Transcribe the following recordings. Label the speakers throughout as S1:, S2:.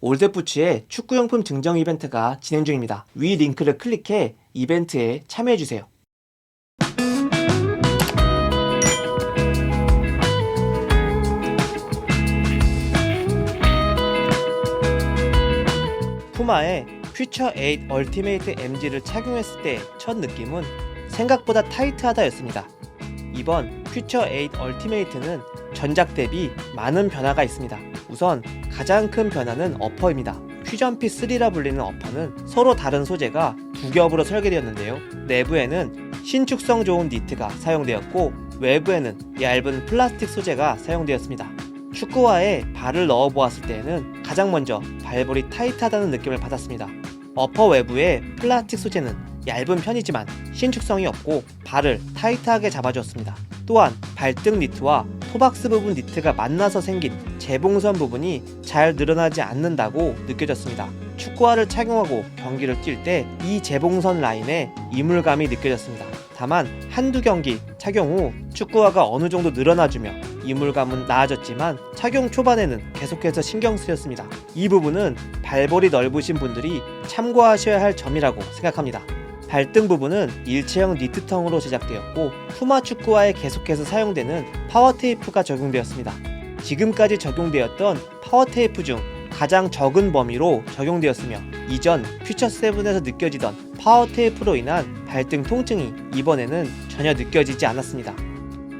S1: 올드푸츠의 축구용품 증정 이벤트가 진행 중입니다. 위 링크를 클릭해 이벤트에 참여해주세요. 푸마의 퓨처 8 얼티메이트 MG를 착용했을 때 첫 느낌은 생각보다 타이트하다였습니다. 이번 퓨처 8 얼티메이트는 전작 대비 많은 변화가 있습니다. 우선 가장 큰 변화는 어퍼입니다. 퓨전피 3라 불리는 어퍼는 서로 다른 소재가 두 겹으로 설계되었는데요. 내부에는 신축성 좋은 니트가 사용되었고 외부에는 얇은 플라스틱 소재가 사용되었습니다. 축구화에 발을 넣어 보았을 때에는 가장 먼저 발볼이 타이트하다는 느낌을 받았습니다. 어퍼 외부의 플라스틱 소재는 얇은 편이지만 신축성이 없고 발을 타이트하게 잡아주었습니다. 또한 발등 니트와 토박스 부분 니트가 만나서 생긴 재봉선 부분이 잘 늘어나지 않는다고 느껴졌습니다. 축구화를 착용하고 경기를 뛸 때 이 재봉선 라인에 이물감이 느껴졌습니다. 다만 한두 경기 착용 후 축구화가 어느 정도 늘어나주며 이물감은 나아졌지만 착용 초반에는 계속해서 신경 쓰였습니다. 이 부분은 발볼이 넓으신 분들이 참고하셔야 할 점이라고 생각합니다. 발등 부분은 일체형 니트텅으로 제작되었고 푸마 축구화에 계속해서 사용되는 파워 테이프가 적용되었습니다. 지금까지 적용되었던 파워 테이프 중 가장 적은 범위로 적용되었으며 이전 퓨처 7에서 느껴지던 파워 테이프로 인한 발등 통증이 이번에는 전혀 느껴지지 않았습니다.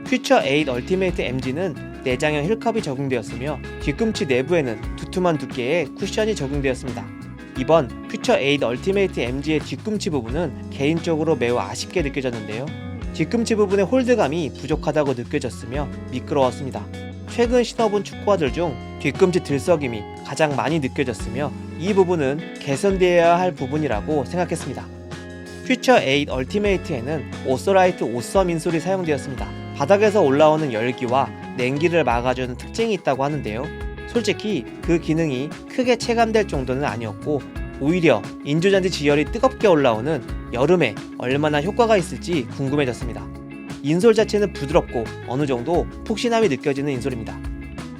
S1: 퓨처 8 얼티메이트 MG는 내장형 힐컵이 적용되었으며 뒤꿈치 내부에는 두툼한 두께의 쿠션이 적용되었습니다. 이번 퓨처 8 얼티메이트 MG의 뒤꿈치 부분은 개인적으로 매우 아쉽게 느껴졌는데요. 뒤꿈치 부분의 홀드감이 부족하다고 느껴졌으며 미끄러웠습니다. 최근 신어본 축구화들 중 뒤꿈치 들썩임이 가장 많이 느껴졌으며 이 부분은 개선되어야 할 부분이라고 생각했습니다. 퓨처 8 얼티메이트에는 오소라이트 오썸 인솔이 사용되었습니다. 바닥에서 올라오는 열기와 냉기를 막아주는 특징이 있다고 하는데요. 솔직히 그 기능이 크게 체감될 정도는 아니었고 오히려 인조잔디 지열이 뜨겁게 올라오는 여름에 얼마나 효과가 있을지 궁금해졌습니다. 인솔 자체는 부드럽고 어느 정도 푹신함이 느껴지는 인솔입니다.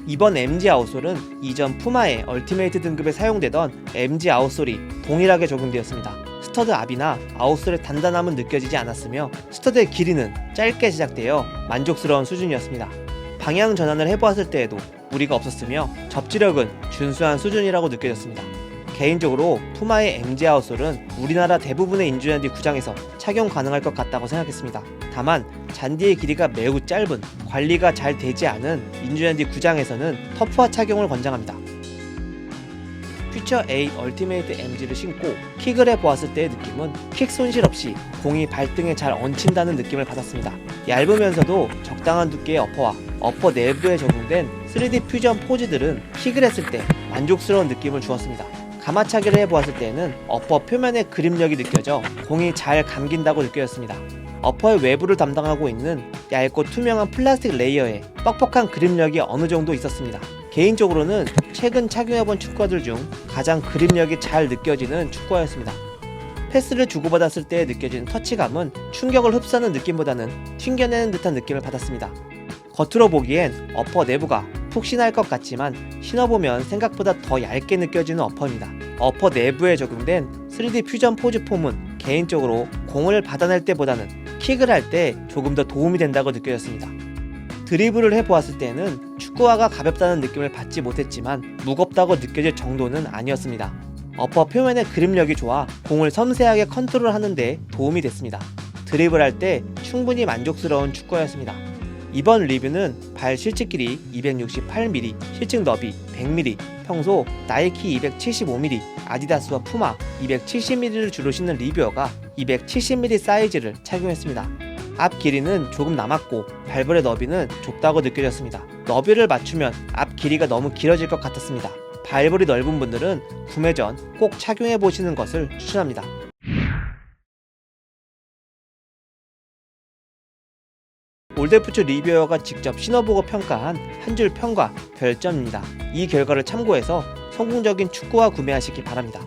S1: 이번 MG 아웃솔은 이전 푸마의 얼티메이트 등급에 사용되던 MG 아웃솔이 동일하게 적용되었습니다. 스터드 압이나 아웃솔의 단단함은 느껴지지 않았으며 스터드의 길이는 짧게 제작되어 만족스러운 수준이었습니다. 방향 전환을 해보았을 때에도 무리가 없었으며 접지력은 준수한 수준이라고 느껴졌습니다. 개인적으로 푸마의 MG 아웃솔은 우리나라 대부분의 인조잔디 구장에서 착용 가능할 것 같다고 생각했습니다. 다만 잔디의 길이가 매우 짧은 관리가 잘 되지 않은 인조잔디 구장에서는 터프화 착용을 권장합니다. 퓨처 8 얼티메이트 MG를 신고 킥을 해보았을 때의 느낌은 킥 손실 없이 공이 발등에 잘 얹힌다는 느낌을 받았습니다. 얇으면서도 적당한 두께의 어퍼와 어퍼 내부에 적용된 3D 퓨전 포즈들은 킥을 했을 때 만족스러운 느낌을 주었습니다. 가마차기를 해보았을 때에는 어퍼 표면의 그립력이 느껴져 공이 잘 감긴다고 느껴졌습니다. 어퍼의 외부를 담당하고 있는 얇고 투명한 플라스틱 레이어에 뻑뻑한 그립력이 어느 정도 있었습니다. 개인적으로는 최근 착용해본 축구화들 중 가장 그립력이 잘 느껴지는 축구화였습니다. 패스를 주고받았을 때 느껴지는 터치감은 충격을 흡수하는 느낌보다는 튕겨내는 듯한 느낌을 받았습니다. 겉으로 보기엔 어퍼 내부가 푹신할 것 같지만 신어보면 생각보다 더 얇게 느껴지는 어퍼입니다. 어퍼 내부에 적용된 3D 퓨전 포즈 폼은 개인적으로 공을 받아낼 때보다는 킥을 할 때 조금 더 도움이 된다고 느껴졌습니다. 드리블을 해보았을 때는 축구화가 가볍다는 느낌을 받지 못했지만 무겁다고 느껴질 정도는 아니었습니다. 어퍼 표면의 그립력이 좋아 공을 섬세하게 컨트롤 하는데 도움이 됐습니다. 드리블할 때 충분히 만족스러운 축구화였습니다. 이번 리뷰는 발 실측 길이 268mm, 실측 너비 100mm, 평소 나이키 275mm, 아디다스와 푸마 270mm를 주로 신는 리뷰어가 270mm 사이즈를 착용했습니다. 앞 길이는 조금 남았고 발볼의 너비는 좁다고 느껴졌습니다. 너비를 맞추면 앞 길이가 너무 길어질 것 같았습니다. 발볼이 넓은 분들은 구매 전 꼭 착용해 보시는 것을 추천합니다. 올데프츠 리뷰어가 직접 신어보고 평가한 한 줄 평과 별점입니다. 이 결과를 참고해서 성공적인 축구화 구매하시기 바랍니다.